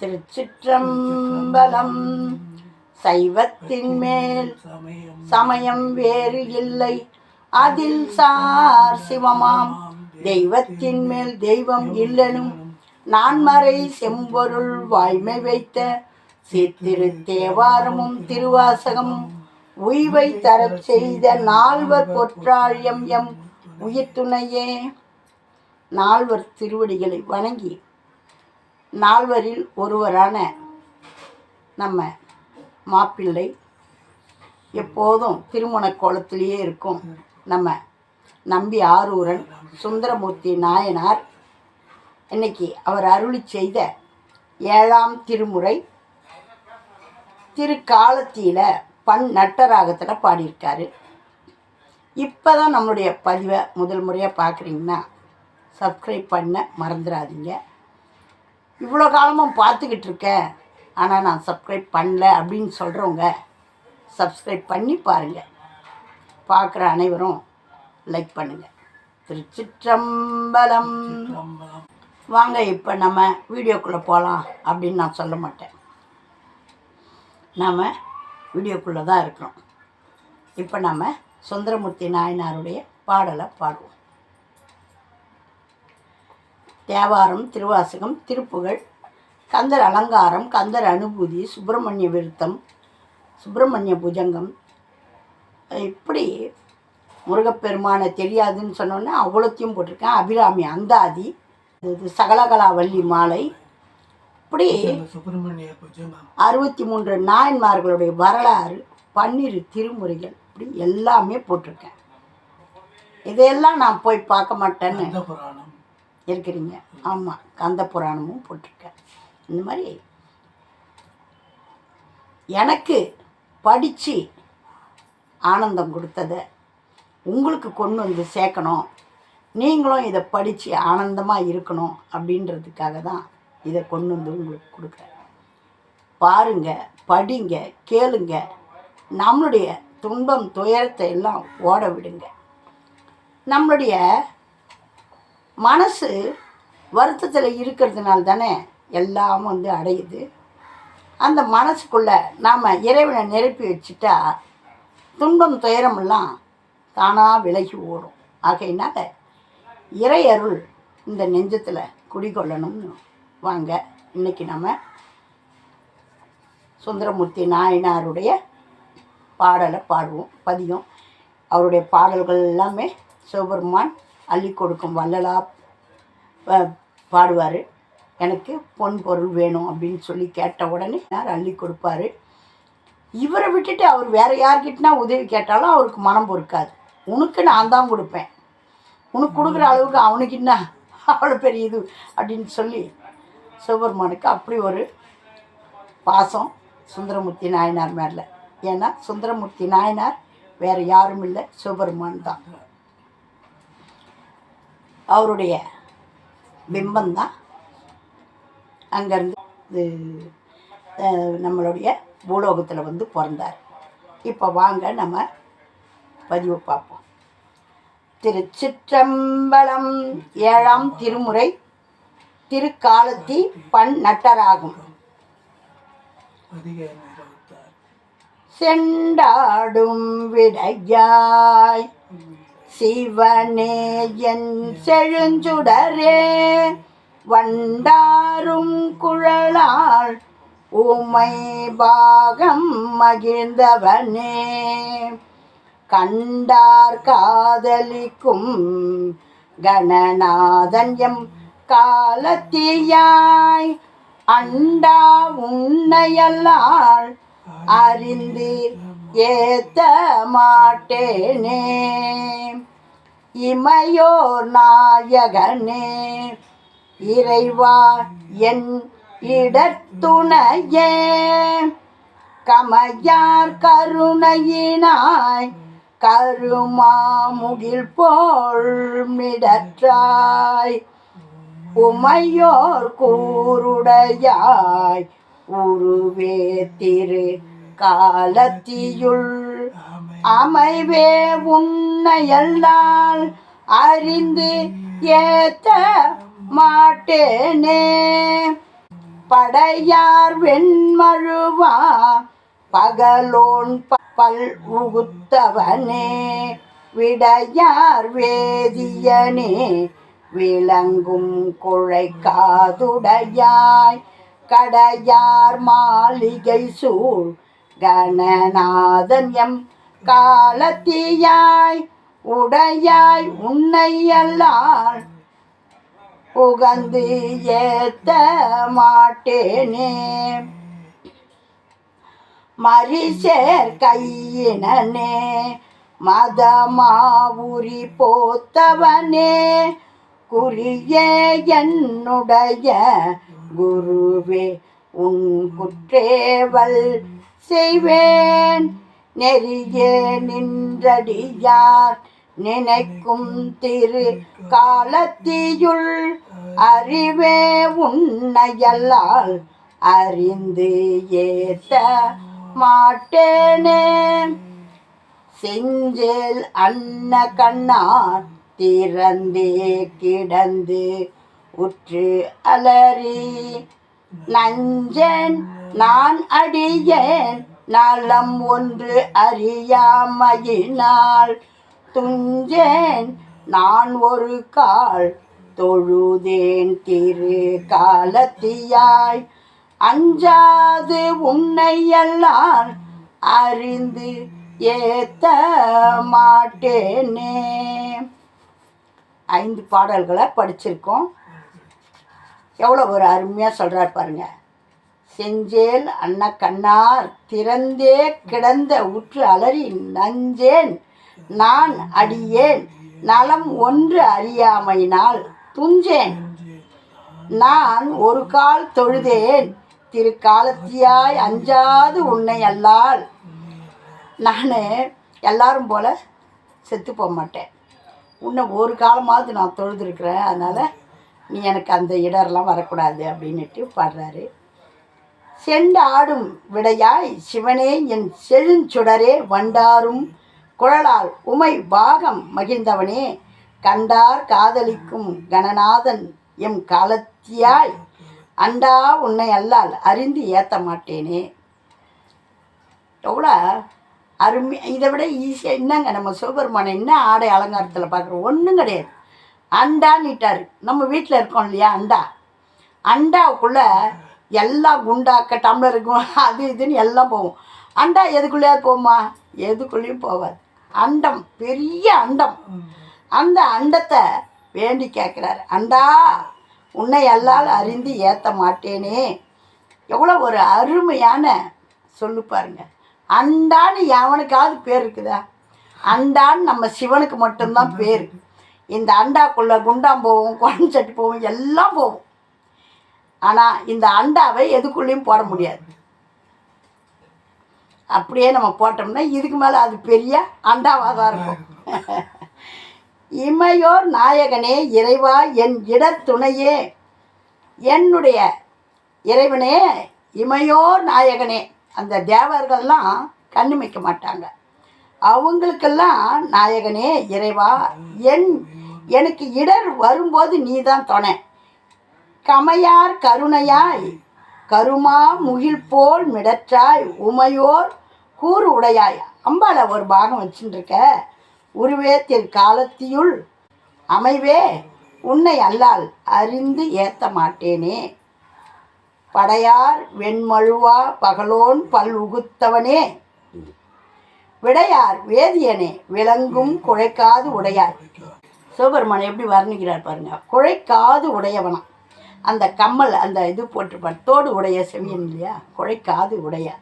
திருச்சிற்றம்பலம். சைவத்தின் மேல் சமயம் வேறு இல்லை. அதில் சார் சிவமாம். தெய்வத்தின் மேல் தெய்வம் இல்லனும் நான்மறை செம்பொருள் வாய்மை வைத்த சித்திரு தேவாரமும் திருவாசகமும் உய்வை தரச் செய்த நால்வர் பொற்றாழியம் எம் உயிர் துணையே நால்வர் திருவடிகளை வணங்கி நால்வரில் ஒருவரான நம்ம மாப்பிள்ளை எப்போதும் திருமண கோலத்திலேயே இருக்கும் நம்ம நம்பி ஆரூரன் சுந்தரமூர்த்தி நாயனார். இன்னைக்கு அவர் அருளி செய்த ஏழாம் திருமுறை திருக்காலத்தியில் பண் நட்டராகத்தில் பாடியிருக்காரு. இப்போ தான் நம்மளுடைய பதிவை முதல் முறையாக பார்க்குறீங்கன்னா சப்ஸ்கிரைப் பண்ண மறந்துடாதீங்க இவ்வளோ காலமும் பார்த்துக்கிட்டு இருக்கேன். ஆனால் நான் சப்ஸ்கிரைப் பண்ணல அப்படின்னு சொல்கிறவங்க சப்ஸ்கிரைப் பண்ணி பாருங்கள் பார்க்குற அனைவரும் லைக் பண்ணுங்கள் திருச்சிற்றம்பலம். வாங்க இப்போ நம்ம வீடியோக்குள்ளே போகலாம் அப்படின்னு நான் சொல்ல மாட்டேன். நாம் வீடியோக்குள்ளே தான் இருக்கிறோம் இப்போ நம்ம சுந்தரமூர்த்தி நாயனாருடைய பாடலை பாடுவோம். தேவாரம் திருவாசகம் திருப்புகழ் கந்தர் அலங்காரம் கந்தர் அனுபூதி சுப்பிரமணிய விருத்தம் சுப்பிரமணிய புஜங்கம். இப்படி முருகப்பெருமானை தெரியாதுன்னு சொன்னோன்னே அவ்வளோத்தையும் போட்டிருக்கேன். அபிராமி அந்தாதி இது சகலகலாவல்லி மாலை. இப்படி அறுபத்தி மூன்று நாயன்மார்களுடைய வரலாறு பன்னிரு திருமுறைகள் இப்படி எல்லாமே போட்டிருக்கேன். இதையெல்லாம் நான் போய் பார்க்க மாட்டேன்னு இருக்கிறீங்க ஆமாம் கந்த புராணமும் போட்டிருக்கேன். இந்த மாதிரி எனக்கு படித்து ஆனந்தம் கொடுத்ததை உங்களுக்கு கொண்டு வந்து சேர்க்கணும். நீங்களும் இதை படித்து ஆனந்தமாக இருக்கணும் அப்படின்றதுக்காக தான் இதை கொண்டு வந்து உங்களுக்கு கொடுக்குறேன். பாருங்க படிங்க கேளுங்க. நம்மளுடைய துன்பம் துயரத்தை எல்லாம் ஓட விடுங்க. நம்மளுடைய மனசு வருத்தத்தில் இருக்கிறதுனால தானே எல்லாம் வந்து அடையுது. அந்த மனசுக்குள்ளே நாம் இறைவனை நிரப்பி வச்சுட்டா துன்பம் துயரமெல்லாம் தானாக விலகி ஓடும். ஆகையினால இறை அருள் இந்த நெஞ்சத்தில் குடிகொள்ளணும்னு வாங்க. இன்னைக்கு நம்ம சுந்தரமூர்த்தி நாயனாருடைய பாடலை பாடுவோம் பதியம். அவருடைய பாடல்கள் எல்லாமே சிவபெருமான் அள்ளி கொடுக்கும் வள்ளலா பாடுவார். எனக்கு பொன் பொருள் வேணும் அப்படின்னு சொல்லி கேட்ட உடனே யார் அள்ளி கொடுப்பாரு. இவரை விட்டுட்டு அவர் வேற யார்கிட்டனா உதவி கேட்டாலும் அவருக்கு மனம் பொறுக்காது. உனக்கு நான் தான் கொடுப்பேன். உனக்கு கொடுக்குற அளவுக்கு அவனுக்கு என்ன? அவ்வளோ பெரிய இது அப்படின்னு சொல்லி சிவபெருமானுக்கு அப்படி ஒரு பாசம் சுந்தரமூர்த்தி நாயனார் மேலே. ஏன்னா சுந்தரமூர்த்தி நாயனார் வேற யாரும் இல்லை சிவபெருமான் தான். அவருடைய பிம்பந்தான் அங்கேருந்து நம்மளுடைய பூலோகத்தில் வந்து பிறந்தார். இப்போ வாங்க நம்ம பதிவு பார்ப்போம். திருச்சிற்றம்பலம் ஏழாம் திருமுறை திருக்காலத்தி பண் நட்டராகும். செண்டாடும் விடையாய் சிவனே என் செழுஞ்சுடரே வண்டாரும் குழலாள் உமை பாகம் மகிழ்ந்தவனே. கண்டார் காதலிக்கும் கணநாதன் எம் காலத்தியாய் அண்டா உன்னையல்லாள் அறிந்தீர் ஏத்த மாட்டேனே இமையோர் நாயகனே இறைவா என் இடத்துணையே. கமையார் கருணையினாய் கருமாமுகில் போல் மிடற்றாய். உமையோர் கூருடையாய் உருவே திரு காலத்தியுள் அமைவே உன்னையல்லால் அறிந்து ஏத்த மாட்டேனே. படையார் வெண்மழுவா பகலோன் பல் உகுத்தவனே. விடையார் வேதியனே விளங்கும் குழை காதுடையாய். கடையார் மாளிகை சூழ் கணநாதன் எம் காலத்தியாய் உடையாய் உன்னை அல்லால் புகந்து ஏத்த மாட்டேனே. மரிசேர் கையினே மதமாவுரி போத்தவனே குறியே என்னுடைய குருவே உன் குற்றேவல் செய்வேன். நெறிய நின்றடியார் நினைக்கும் திரு காலத்தியுள் அறிவே உன்னையல்லால் அறிந்து ஏத்த மாட்டேனே. செஞ்சேல் அன்ன கண்ணார் திறந்தே கிடந்து உற்று அலறி நஞ்சன் நான் அடியேன் நலம் ஒன்று அறியாமையினால். துஞ்சேன் நான் ஒரு கால் தொழுதேன் திரு காலத்தியாய். அஞ்சாது உன்னையெல்லாம் அறிந்து ஏத்த மாட்டேனே. ஐந்து பாடல்களை படிச்சிருக்கோம். எவ்வளோ ஒரு அருமையாக சொல்கிறார் பாருங்க. செஞ்சேல் அன்ன கண்ணார் திறந்தே கிடந்த உற்று அலறி நஞ்சேன் நான் அடியேன் நலம் ஒன்று அறியாமையினால் துஞ்சேன். நான் ஒரு கால் தொழுதேன் திரு காலத்தியாய் அஞ்சாது உன்னை அல்லால். நான் எல்லாரும் போல செத்து போக மாட்டேன் உன்னை ஒரு காலமாவது நான் தொழுதுருக்குறேன் அதனால் நீ எனக்கு அந்த இடரெலாம் வரக்கூடாது அப்படின்னுட்டு பாடுறாரு. செண்டு ஆடும் விடையாய் சிவனே என் செழுஞ்சுடரே வண்டாரும் குழலால் உமை பாகம் மகிழ்ந்தவனே கண்டார் காதலிக்கும் கணநாதன் எம் காலத்தியாய் அண்டா உன்னை அல்லால் அறிந்து ஏற்ற மாட்டேனே. எவ்வளோ அருமை இதை விட ஈஸியாக என்னங்க நம்ம சிவபெருமானை என்ன ஆடை அலங்காரத்தில் பார்க்குறோம்? ஒன்றும் கிடையாது. அண்டான்னுட்டார் நம்ம வீட்டில் இருக்கோம் இல்லையா அண்டா. அண்டாவுக்குள்ளே எல்லாம் குண்டாக்க டம்ளர் இருக்கும் அது இதுன்னு எல்லாம் போகும். அண்டா எதுக்குள்ளேயாவது போகுமா? எதுக்குள்ளேயும் போகாது அண்டம் பெரிய அண்டம். அந்த அண்டத்தை வேண்டி கேட்குறாரு அண்டா உன்னை எல்லால் அறிந்து ஏற்ற மாட்டேனே. எவ்வளோ ஒரு அருமையான சொல்லு பாருங்க. அண்டான்னு எவனுக்காவது பேர் இருக்குதா? அண்டான்னு நம்ம சிவனுக்கு மட்டும்தான் பேர். இந்த அண்டாக்குள்ளே குண்டாம் போகும் குழந்தை போகும் எல்லாம் போகும் ஆனால் இந்த அண்டாவை எதுக்குள்ளேயும் போட முடியாது. அப்படியே நம்ம போட்டோம்னா இதுக்கு மேலே அது பெரிய அண்டாவாக தான் இருக்கும். இமையோர் நாயகனே இறைவா என் இடத்துணையே என்னுடைய இறைவனே இமையோர் நாயகனே. அந்த தேவர்கள்லாம் கண்ணுமைக்க மாட்டாங்க. அவங்களுக்கெல்லாம் நாயகனே இறைவா என் எனக்கு இடர் வரும்போது நீ தான் துணை. கமையார் கருணையாய் கருமா முகில் போல் மிடற்றாய் உமையோர் கூறு உடையாய். அம்பால ஒரு பாகம் வச்சுட்டு உருவேத்தின் உருவே திரு காலத்தியுள் அமைவே உன்னை அல்லால் அறிந்து ஏத்த மாட்டேனே. படையார் வெண்மழுவா பகலோன் பல் உகுத்தவனே. விடையார் வேதியனே விளங்கும் குழைக்காது உடையார். சிவபெருமான் எப்படி வர்ணிக்கிறார் பாருங்க. குழைக்காது உடையவனாம் அந்த கம்மல் அந்த இது போட்டிருப்பார் தோடு உடைய செவியன் இல்லையா? குழைக்காது உடையார்.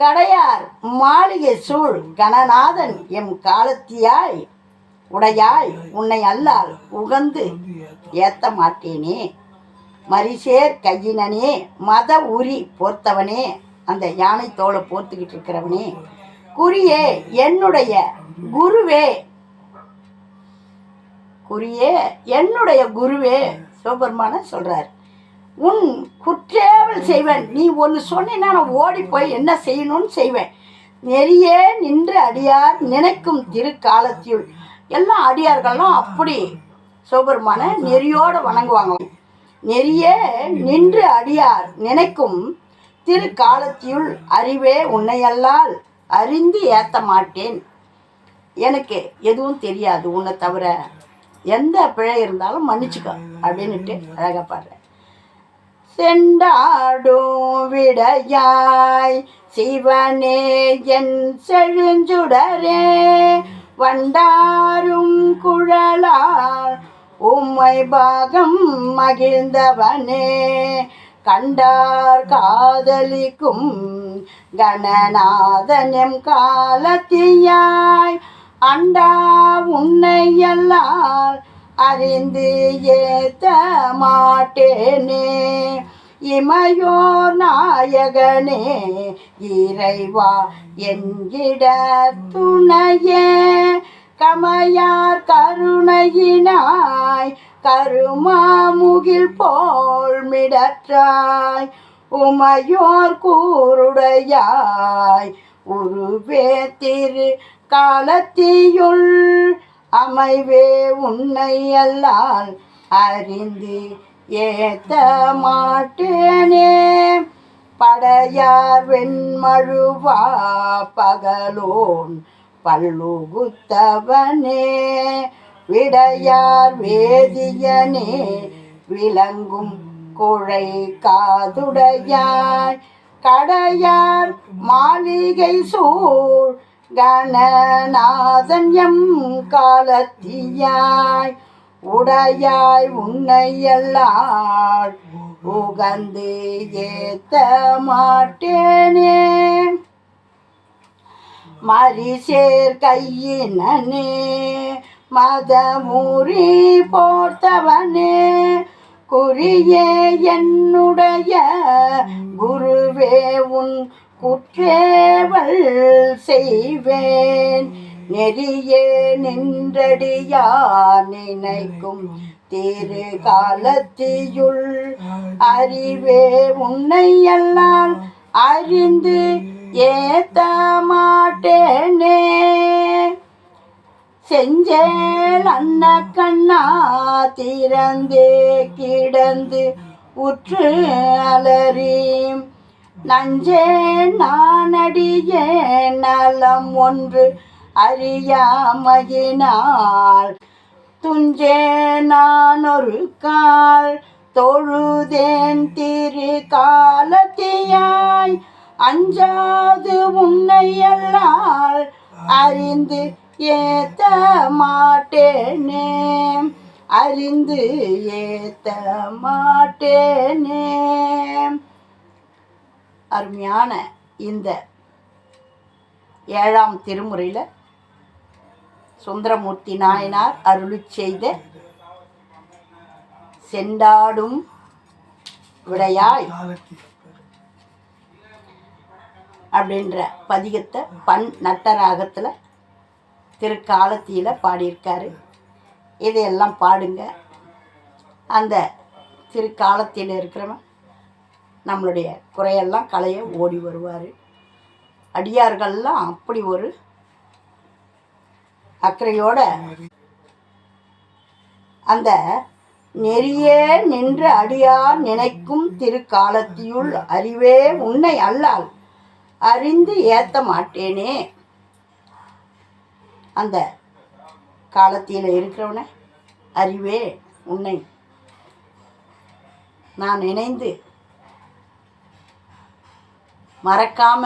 கடையார் மாளிகை சூழ் கணநாதன் எம் காலத்தியாய் உடையாய் உன்னை அல்லால் உகந்து ஏத்த மாட்டேனே. மரிசேர் கையினனே மத உரி போர்த்தவனே அந்த யானை தோலை போர்த்துக்கிட்டு இருக்கிறவனே. குறியே என்னுடைய குருவே. குறியே என்னுடைய குருவே சிவபெருமான சொல்றார். உன் குற்றேவல் செய்வேன். நீ ஒன்று சொன்னீன்னா நான் ஓடி போய் என்ன செய்யணும்னு செய்வேன். நெறியே நின்று அடியார் நினைக்கும் திருக்காலத்தியுள். எல்லாம் அடியார்கள்லாம் அப்படி. சிவபெருமான நெறியோடு வணங்குவாங்க. நெறியே நின்று அடியார் நினைக்கும் திருக்காலத்தியுள் அறிவே உன்னையல்லால். அறிந்து ஏற்ற மாட்டேன். எனக்கு எதுவும் தெரியாது உன்னை தவிர. எந்த பிழை இருந்தாலும் மன்னிச்சுக்கோ அப்படின்னுட்டு அழகா பாடுறேன் செண்டாடும் விடையாய் சிவனே என் செழுஞ்சுடரே வண்டாரும் குழலால் உம்மை பாகம் மகிழ்ந்தவனே கண்டார் காதலிக்கும் கணநாதனம் காலத்தியாய் அண்டா உன்னை எல்லால் அறிந்து ஏத்த மாட்டேனே. இமையோர் நாயகனே இறைவா என்கிட துணையே. கமையார் கருணையினாய் கருமாமுகில் போல் மிடற்றாய். உமையோர் கூருடையாய். உருவே திரு காலத்தியுள் அமைவே உன்னை அல்லால் அறிந்து ஏத்த மாட்டேனே. படையார் வெண்மழுவா பகலோன் பல்லுகுத்தவனே. விடையார் வேதியனே விளங்கும் குழை காதுடையாய். கடையார் மாளிகை சூழ் கணநாதன் எம் காலத்தியாய். உடையாய் உன்னை எல்லாள் உகந்து ஏத்த மாட்டேனே. மரிசேர் கையினே மதமுறி போர்த்தவனே. குறியே என்னுடைய குருவே உன் குற்றேவல் செய்வேன். நெறியே நின்றடியார் நினைக்கும் திரு காலத்தியுள் அறிவே உன்னை எல்லாம் அறிந்து ஏத்த மாட்டேனே செஞ்சேல் அண்ண கண்ணா திறந்தே கிடந்து உற்று அலறீம். நஞ்சே நானடியே நலம் ஒன்று அறியாமையினால். துஞ்சே நான் ஒரு கால் தொழுதேன் திரு காலத்தியாய். அஞ்சாது உன்னை எல்லால் அறிந்து ஏத்த மாட்டேனே. அறிந்து ஏத்த மாட்டேனே. அருமையான இந்த ஏழாம் திருமுறையில் சுந்தரமூர்த்தி நாயனார் அருளி செய்த செண்டாடும் விடையாய் அப்படின்ற பதிகத்தை பண் நட்டராகத்தில் திருக்காலத்தியில் பாடியிருக்காரு. இதையெல்லாம் பாடுங்க. அந்த திருக்காலத்தில் இருக்கிறவன் நம்மளுடைய குறையெல்லாம் களைய ஓடி வருவார். அடியார்கள்லாம் அப்படி ஒரு அக்கறையோட அந்த நெறியே நின்று அடியார் நினைக்கும் திருக்காலத்தியுள் அறிவே உன்னை அல்லால் அறிந்து ஏத்த மாட்டேனே. அந்த காலத்தில் இருக்கிறவனை அறிவே உன்னை. நான் நினைந்து மறக்காம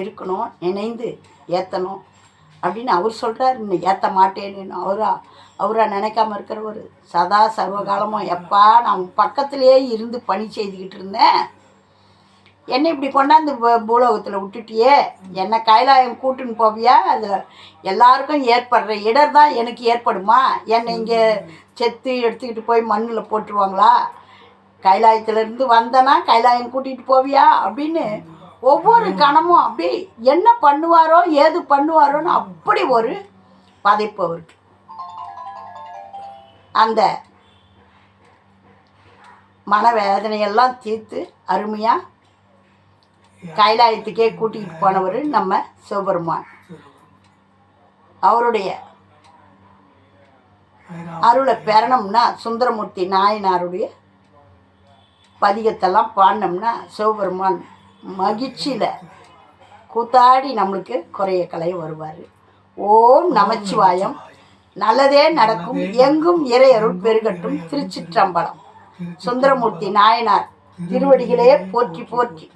இருக்கணும் நினைந்து ஏற்றணும் அப்படின்னு அவர் சொல்கிறார் இன்னும் ஏற்ற மாட்டேன்னு அவரா அவராக நினைக்காம இருக்கிறவர். சதா சர்வகாலமும் எப்பா நான் பக்கத்திலேயே இருந்து பணி செய்துக்கிட்டு இருந்தேன். என்னை இப்படி கொண்டாந்து பூலோகத்தில் விட்டுட்டியே? என்னை கைலாயம் கூட்டுன்னு போவியா? அதில் எல்லாருக்கும் ஏற்படுற இடர் தான் எனக்கு ஏற்படுமா? என்னை இங்கே செத்து எடுத்துக்கிட்டு போய் மண்ணில் போட்டுருவாங்களா? கைலாயத்திலேருந்து வந்தனா கைலாயம் கூட்டிகிட்டு போவியா? அப்படின்னு ஒவ்வொரு கணமும் அப்படி என்ன பண்ணுவாரோ ஏது பண்ணுவாரோன்னு அப்படி ஒரு பதைப்பு அவருக்கு. அந்த மனவேதனையெல்லாம் தீர்த்து அருமையாக கைலாயத்துக்கே கூட்டிகிட்டு போனவர் நம்ம சிவபெருமான். அவருடைய அருளை பெறணும்னா சுந்தரமூர்த்தி நாயனாருடைய பதிகத்தெல்லாம் பாடினோம்னா சிவபெருமான் மகிழ்ச்சியில் கூத்தாடி நம்மளுக்கு குறைய கலைய வருவார். ஓம் நமச்சிவாயம். நல்லதே நடக்கும். எங்கும் இறையருள் பெருகட்டும். திருச்சிற்றம்பலம். சுந்தரமூர்த்தி நாயனார் திருவடிகளே போற்றி போற்றி.